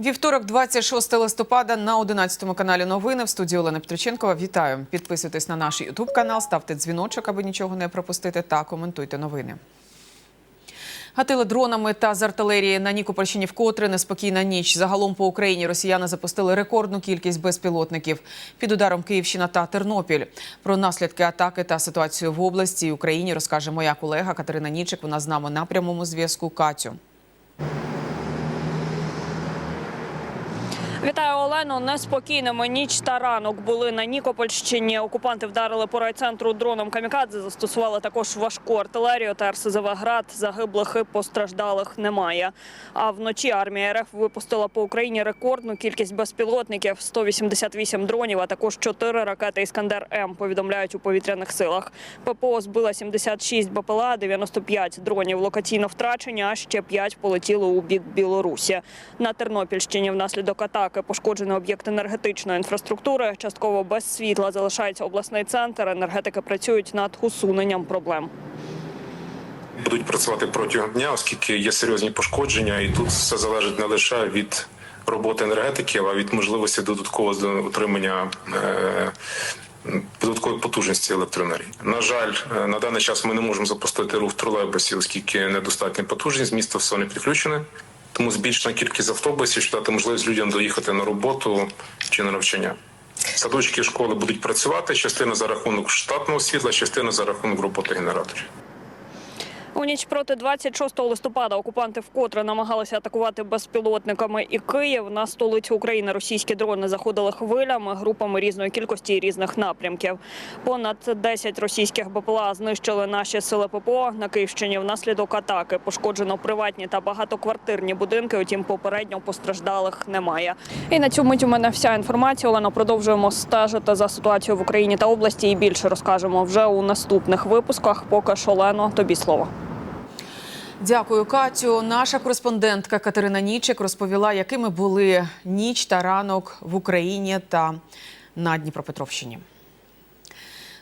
Вівторок, 26 листопада на 11 каналі новини в студії Олена Петриченкова. Вітаю! Підписуйтесь на наш Ютуб канал, ставте дзвіночок, аби нічого не пропустити, та коментуйте новини. Гатили дронами та з артилерії на Нікопольщині вкотре неспокійна ніч. Загалом по Україні росіяни запустили рекордну кількість безпілотників. Під ударом Київщина та Тернопіль. Про наслідки атаки та ситуацію в області і Україні розкаже моя колега Катерина Нічик. Вона з нами на прямому зв'язку. Катю. Вітаю Олено. Неспокійними ніч та ранок були на Нікопольщині. Окупанти вдарили по райцентру дроном камікадзе. Застосували також важку артилерію та РСЗВ град. Загиблих і постраждалих немає. А вночі армія РФ випустила по Україні рекордну кількість безпілотників 188 дронів, а також 4 ракети Іскандер М. Повідомляють у повітряних силах. ППО збила 76 БПЛА, 95 дронів локаційно втрачені, а ще 5 полетіли у бік Білорусі. На Тернопільщині внаслідок атаки пошкоджено об'єкт енергетичної інфраструктури. Частково без світла залишається обласний центр. Енергетики працюють над усуненням проблем. будуть працювати протягом дня, оскільки є серйозні пошкодження, і тут все залежить не лише від роботи енергетиків, а від можливості додаткового отримання. Е- Додаткової потужності електроенергії. На жаль, е, на даний час ми не можемо запустити рух тролейбусів, оскільки недостатня потужність, місто все не підключене. Тому збільшена кількість автобусів, що дати можливість людям доїхати на роботу чи на навчання. Садочки школи будуть працювати. Частина за рахунок штатного світла, частина за рахунок роботи генераторів. У ніч проти 26 листопада окупанти вкотре намагалися атакувати безпілотниками і Київ. На столицю України російські дрони заходили хвилями, групами різної кількості і різних напрямків. Понад 10 російських БПЛА знищили наші сили ППО на Київщині. Внаслідок атаки пошкоджено приватні та багатоквартирні будинки. Утім, попередньо постраждалих немає. І на цю мить у мене вся інформація. Олена продовжуємо стежити за ситуацією в Україні та області. І більше розкажемо вже у наступних випусках. Поки ж, Олено, тобі слово. Дякую, Катю. Наша кореспондентка Катерина Нічик розповіла, якими були ніч та ранок в Україні та на Дніпропетровщині.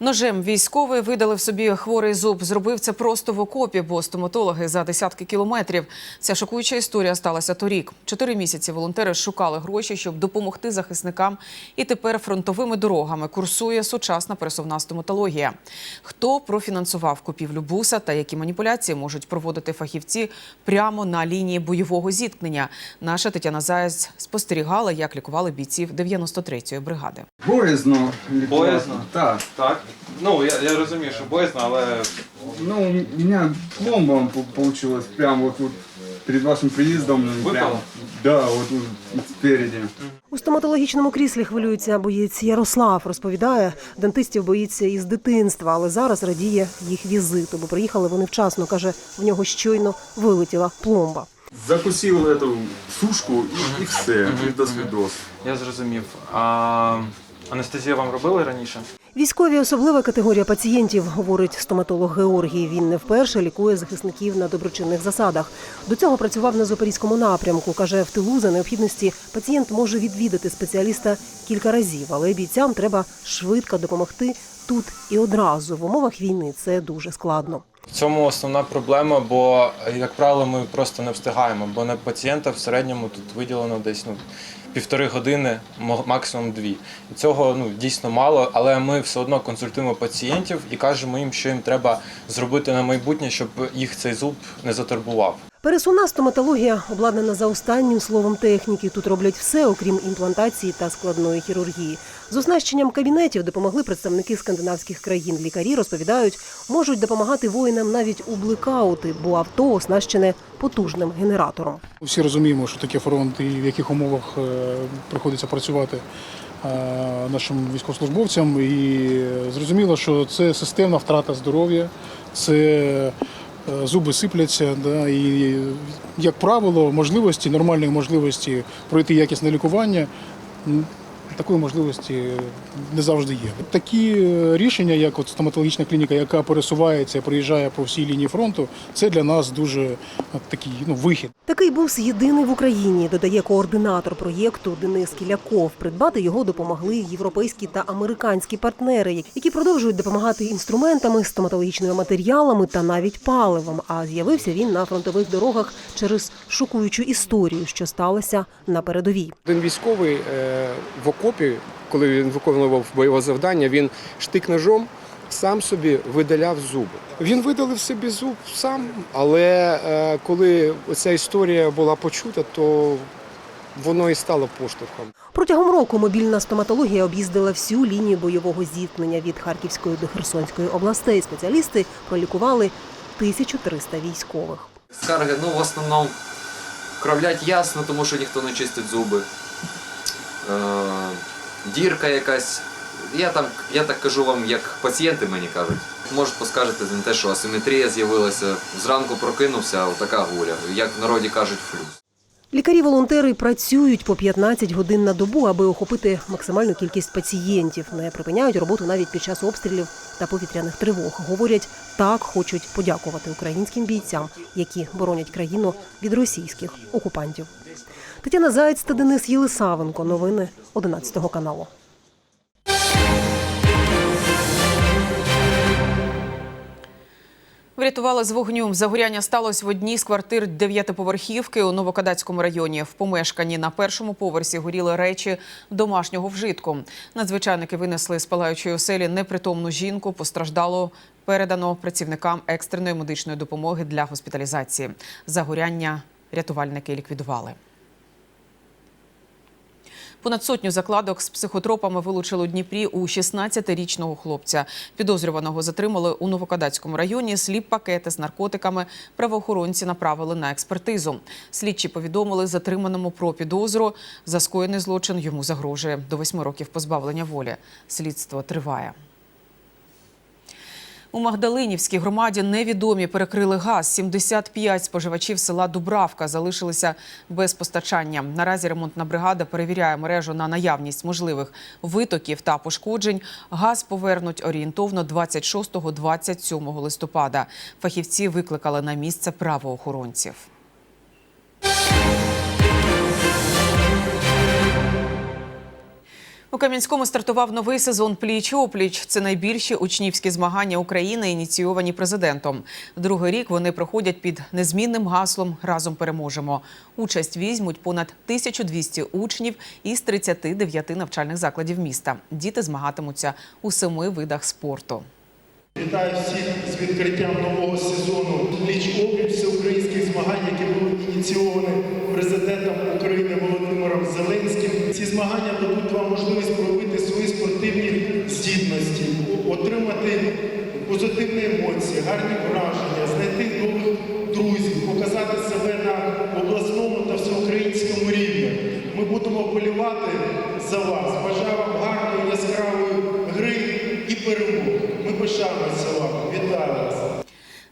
Ножем військовий видалив собі хворий зуб. Зробив це просто в окопі, бо стоматологи за десятки кілометрів. Ця шокуюча історія сталася торік. Чотири місяці волонтери шукали гроші, щоб допомогти захисникам. І тепер фронтовими дорогами курсує сучасна пересувна стоматологія. Хто профінансував купівлю буса та які маніпуляції можуть проводити фахівці прямо на лінії бойового зіткнення? Наша Тетяна Заяць спостерігала, як лікували бійців 93-ї бригади. Боязно. Боязно? Так. Так. Ну, я, я розумію, що боязно, але Ну, у меня пломба по- получилась прямо вот тут перед вашим приездом. Выпала? Прямо, да, вот тут спереди. У стоматологічному кріслі хвилюється боєць Ярослав. Розповідає, дентистів боїться із дитинства, але зараз радіє їх візиту, бо приїхали вони вчасно. каже, в нього щойно вилетіла пломба. Закусил эту сушку и, и все. И до свидос. я зрозумів. А анестезію вам робили раніше? Військові особлива категорія пацієнтів, говорить стоматолог Георгій. Він не вперше лікує захисників на доброчинних засадах. До цього працював на запорізькому напрямку. каже, в тилу за необхідності пацієнт може відвідати спеціаліста кілька разів, але бійцям треба швидко допомогти тут і одразу. В умовах війни це дуже складно. В цьому основна проблема, бо, як правило, ми просто не встигаємо, бо на пацієнта в середньому тут виділено десь ну, півтори години, максимум дві. І цього ну, дійсно мало, але ми все одно консультуємо пацієнтів і кажемо їм, що їм треба зробити на майбутнє, щоб їх цей зуб не затурбував. Пересувна стоматологія обладнана за останнім словом техніки. Тут роблять все, окрім імплантації та складної хірургії. З оснащенням кабінетів допомогли представники скандинавських країн. Лікарі розповідають, можуть допомагати воїнам навіть у блекаути, бо авто оснащене потужним генератором. Всі розуміємо, що таке фронт і в яких умовах е, приходиться працювати е, нашим військовослужбовцям. І зрозуміло, що це системна втрата здоров'я, це зуби сипляться. Да, і, як правило, можливості, нормальної можливості пройти якісне лікування такої можливості не завжди є. Такі е, рішення, як от стоматологічна клініка, яка пересувається, приїжджає по всій лінії фронту, це для нас дуже е, такий ну, вихід. Такий бус єдиний в Україні, додає координатор проєкту Денис Кіляков. Придбати його допомогли європейські та американські партнери, які продовжують допомагати інструментами, стоматологічними матеріалами та навіть паливом. А з'явився він на фронтових дорогах через шокуючу історію, що сталося на передовій. Один військовий е, в окопі, коли він виконував бойове завдання, він штик-ножом сам собі видаляв зуби. Він видалив собі зуб сам, але е, коли ця історія була почута, то воно і стало поштовхом. Протягом року мобільна стоматологія об'їздила всю лінію бойового зіткнення від Харківської до Херсонської областей. Спеціалісти пролікували 1300 військових. Скарги, ну, в основному кровлять ясно, тому що ніхто не чистить зуби. Е, дірка якась. Я, там, я так кажу вам, як пацієнти мені кажуть. Можуть поскаржити за те, що асиметрія з'явилася. Зранку прокинувся, а така гуля. Як в народі кажуть, флюс. Лікарі-волонтери працюють по 15 годин на добу, аби охопити максимальну кількість пацієнтів. Не припиняють роботу навіть під час обстрілів та повітряних тривог. Говорять, так хочуть подякувати українським бійцям, які боронять країну від російських окупантів. Тетяна Заєць та Денис Єлисавенко. Новини 11 каналу. Врятували з вогню. Загоряння сталося в одній з квартир дев'ятиповерхівки у Новокадацькому районі. В помешканні на першому поверсі горіли речі домашнього вжитку. Надзвичайники винесли з палаючої оселі непритомну жінку. Постраждало передано працівникам екстреної медичної допомоги для госпіталізації. Загоряння рятувальники ліквідували. Понад сотню закладок з психотропами вилучили у Дніпрі у 16-річного хлопця. Підозрюваного затримали у Новокадацькому районі. Сліп пакети з наркотиками правоохоронці направили на експертизу. Слідчі повідомили затриманому про підозру. За скоєний злочин йому загрожує до восьми років позбавлення волі. Слідство триває. У Магдалинівській громаді невідомі перекрили газ. 75 споживачів села Дубравка залишилися без постачання. Наразі ремонтна бригада перевіряє мережу на наявність можливих витоків та пошкоджень. Газ повернуть орієнтовно 26-27 листопада. Фахівці викликали на місце правоохоронців. У Кам'янському стартував новий сезон Пліч-опліч. Це найбільші учнівські змагання України, ініційовані президентом. Другий рік вони проходять під незмінним гаслом Разом переможемо. Участь візьмуть понад 1200 учнів із 39 навчальних закладів міста. Діти змагатимуться у семи видах спорту. Вітаю всіх з відкриттям нового сезону пліч опліч всеукраїнських змагань, які були ініційовані президентом України Володимиром Зеленським. Ці змагання дадуть вам можливість проявити свої спортивні здібності, отримати позитивні емоції, гарні враження, знайти нових друзів, показати себе на обласному та всеукраїнському рівні. Ми будемо вболівати за вас. Бажаю вам гарної яскравої гри і перемоги. Ми пишаємося вами. Вітаю вас.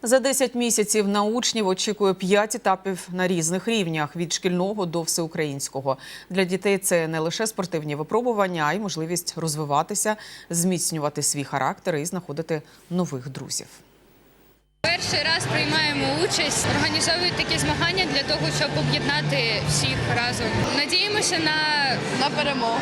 За 10 місяців на учнів очікує 5 етапів на різних рівнях від шкільного до всеукраїнського. Для дітей це не лише спортивні випробування, а й можливість розвиватися, зміцнювати свій характер і знаходити нових друзів. Перший раз приймаємо участь, організовують такі змагання для того, щоб об'єднати всіх разом. Надіємося на, на перемогу.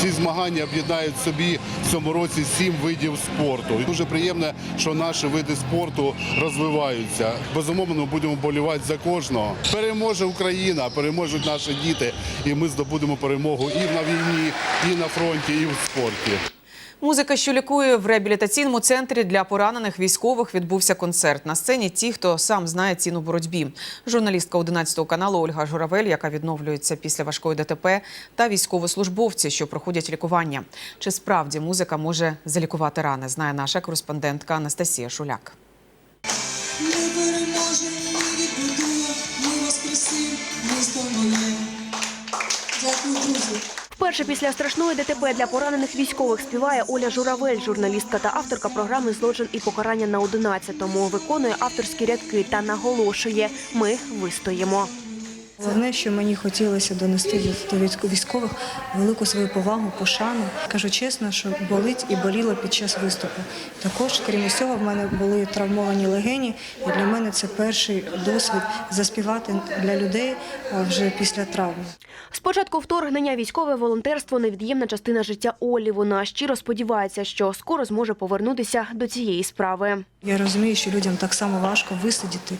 Ці змагання об'єднають собі в цьому році сім видів спорту. І дуже приємно, що наші види спорту розвиваються. Безумовно, ми будемо болівати за кожного. Переможе Україна, переможуть наші діти, і ми здобудемо перемогу і на війні, і на фронті, і в спорті. Музика, що лікує в реабілітаційному центрі для поранених військових, відбувся концерт. На сцені ті, хто сам знає ціну боротьбі. Журналістка 11 каналу Ольга Журавель, яка відновлюється після важкої ДТП, та військовослужбовці, що проходять лікування. Чи справді музика може залікувати рани? Знає наша кореспондентка Анастасія Шуляк. Дякую, друзі. Вперше після страшної ДТП для поранених військових співає Оля Журавель, журналістка та авторка програми Злочин і покарання на 11-му. Виконує авторські рядки та наголошує: ми вистоїмо. Головне, що мені хотілося донести до військових велику свою повагу, пошану. Кажу чесно, що болить і боліло під час виступу. Також, крім усього, в мене були травмовані легені, і для мене це перший досвід заспівати для людей вже після травми. З початку вторгнення військове волонтерство невід'ємна частина життя Олі. Вона щиро сподівається, що скоро зможе повернутися до цієї справи. Я розумію, що людям так само важко висидіти,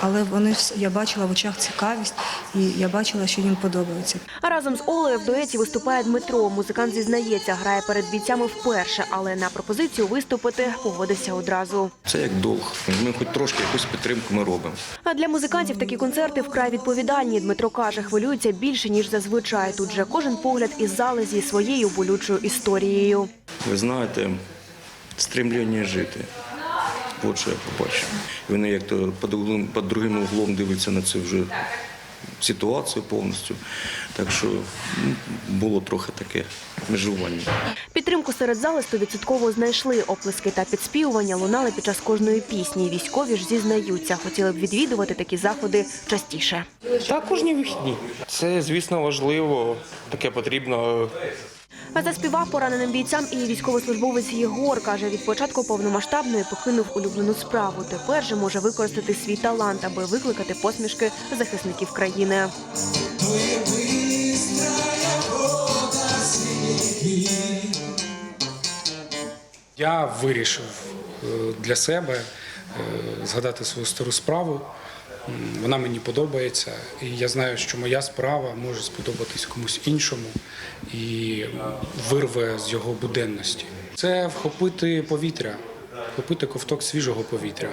але вони я бачила в очах цікавість, і я бачила, що їм подобається. А разом з Олею в дуеті виступає Дмитро. Музикант зізнається, грає перед бійцями вперше, але на пропозицію виступити погодився одразу. Це як долг. Ми хоч трошки якусь підтримку ми робимо. А для музикантів такі концерти вкрай відповідальні. Дмитро каже, хвилюються більше ніж зазвичай. Тут же кожен погляд із зали зі своєю болючою історією. Ви знаєте, стремління жити. От що я побачив. Вони як то під, другим углом дивляться на цю вже ситуацію повністю. Так що ну, було трохи таке межування. Підтримку серед зали стовідсотково знайшли. Оплески та підспівування лунали під час кожної пісні. Військові ж зізнаються, хотіли б відвідувати такі заходи частіше. Та кожні вихідні. Це, звісно, важливо. Таке потрібно. Заспівав пораненим бійцям і військовослужбовець Єгор каже, від початку повномасштабної покинув улюблену справу. Тепер же може використати свій талант, аби викликати посмішки захисників країни. Я вирішив е, для себе е, згадати свою стару справу. Вона мені подобається, і я знаю, що моя справа може сподобатись комусь іншому і вирве з його буденності. Це вхопити повітря, вхопити ковток свіжого повітря.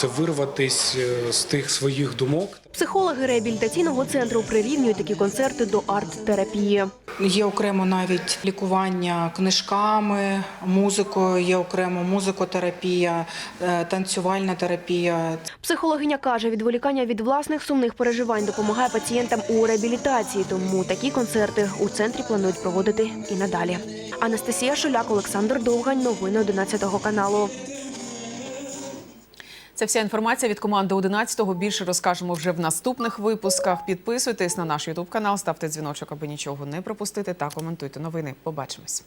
Це вирватись е, з тих своїх думок. Психологи реабілітаційного центру прирівнюють такі концерти до арт-терапії. Є окремо навіть лікування книжками, музикою, є окремо музикотерапія, е, танцювальна терапія. Психологиня каже, відволікання від власних сумних переживань допомагає пацієнтам у реабілітації, тому такі концерти у центрі планують проводити і надалі. Анастасія Шуляк, Олександр Довгань, новини 11 каналу. Це вся інформація від команди 11-го. Більше розкажемо вже в наступних випусках. Підписуйтесь на наш Ютуб канал, ставте дзвіночок, аби нічого не пропустити та коментуйте новини. Побачимось.